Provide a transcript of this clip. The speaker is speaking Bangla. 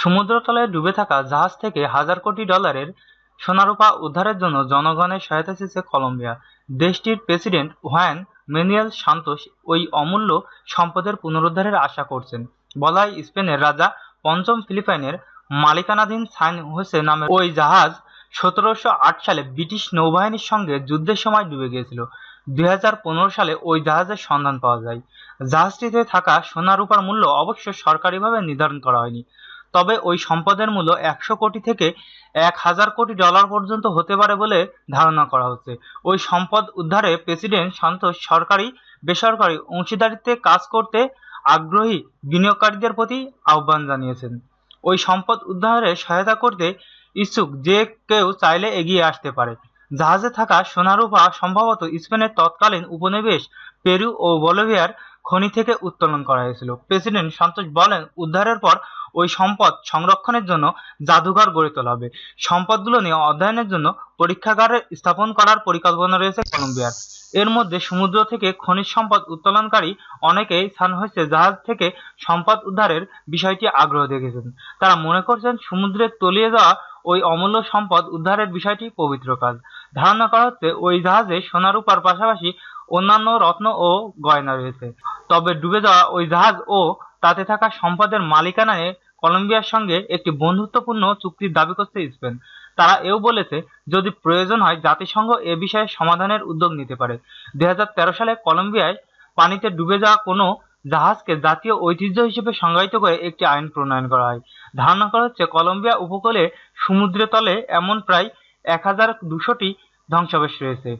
সমুদ্রতলে ডুবে থাকা জাহাজ থেকে হাজার কোটি ডলারের সোনারূপা উদ্ধারের জন্য জনগণের সহায়তা চেয়েছে কলম্বিয়া। দেশটির প্রেসিডেন্ট হুয়ান ম্যানুয়েল সান্তোস ওই অমূল্য সম্পদের পুনরুদ্ধারের আশা করছেন। বলা হয় স্পেনের রাজা পঞ্চম ফিলিপাইনের মালিকানাধীন সাইন হোসে নামের ওই জাহাজ সতেরোশো আট সালে ব্রিটিশ নৌবাহিনীর সঙ্গে যুদ্ধের সময় ডুবে গিয়েছিল। দুই হাজার পনেরো সালে ওই জাহাজের সন্ধান পাওয়া যায়। জাহাজটিতে থাকা সোনা রূপার মূল্য অবশ্য সরকারিভাবে নির্ধারণ করা হয়নি। তবে ওই সম্পদের মূল্য একশো কোটি থেকে এক হাজার কোটি ডলার পর্যন্ত হতে পারে বলে ধারণা করা হচ্ছে। ওই সম্পদ উদ্ধারে প্রেসিডেন্ট সন্তোষ সরকারি বেসরকারি অংশীদারিত্বে কাজ করতে আগ্রহী বিনিয়োগকারীদের প্রতি আহ্বান জানিয়েছেন। ওই সম্পদ উদ্ধারে সহায়তা করতে ইচ্ছুক যে কেউ চাইলে এগিয়ে আসতে পারে। জাহাজে থাকা সোনারূপা সম্ভবত স্পেনের তৎকালীন উপনিবেশ পেরু ও বলিভিয়ার খনি থেকে উত্তোলন করা হয়েছিল। প্রেসিডেন্ট সন্তোষ বলেন, উদ্ধারের পর ওই সম্পদ সংরক্ষণের জন্য জাদুঘর গড়ে তোলা হবে। সম্পদগুলো নিয়ে অধ্যয়নের জন্য পরীক্ষাগার স্থাপন করার পরিকল্পনা রয়েছে কলম্বিয়ার। এর মধ্যে সমুদ্র থেকে খনিজ সম্পদ উত্তোলনকারী অনেকেই স্থান হয়েছে জাহাজ থেকে সম্পদ উদ্ধারের বিষয়টি আগ্রহ দেখেছেন তারা মনে করছেন, সমুদ্রে তলিয়ে যাওয়া ওই অমূল্য সম্পদ উদ্ধারের বিষয়টি পবিত্র কাজ। ধারণা করা হচ্ছে, ওই জাহাজে সোনারূপার পাশাপাশি অন্যান্য রত্ন ও গয়না রয়েছে। তবে ডুবে যাওয়া ওই জাহাজ ও তাতে থাকা সম্পদের মালিকানায় কলম্বিয়ার সঙ্গে একটি বন্ধুত্বপূর্ণ চুক্তির দাবি করছে স্পেন। তারা এও বলেছে, যদি প্রয়োজন হয়, জাতিসংঘ এ বিষয়ে সমাধানের উদ্যোগ নিতে পারে। দুই হাজার তেরো সালে কলম্বিয়ায় পানিতে ডুবে যাওয়া কোনো জাহাজকে জাতীয় ঐতিহ্য হিসেবে সংজ্ঞায়িত করে একটি আইন প্রণয়ন করা হয়। ধারণা করা হচ্ছে, কলম্বিয়া উপকূলে সমুদ্রের তলে এমন প্রায় এক হাজার দুশোটি ধ্বংসাবশেষ রয়েছে।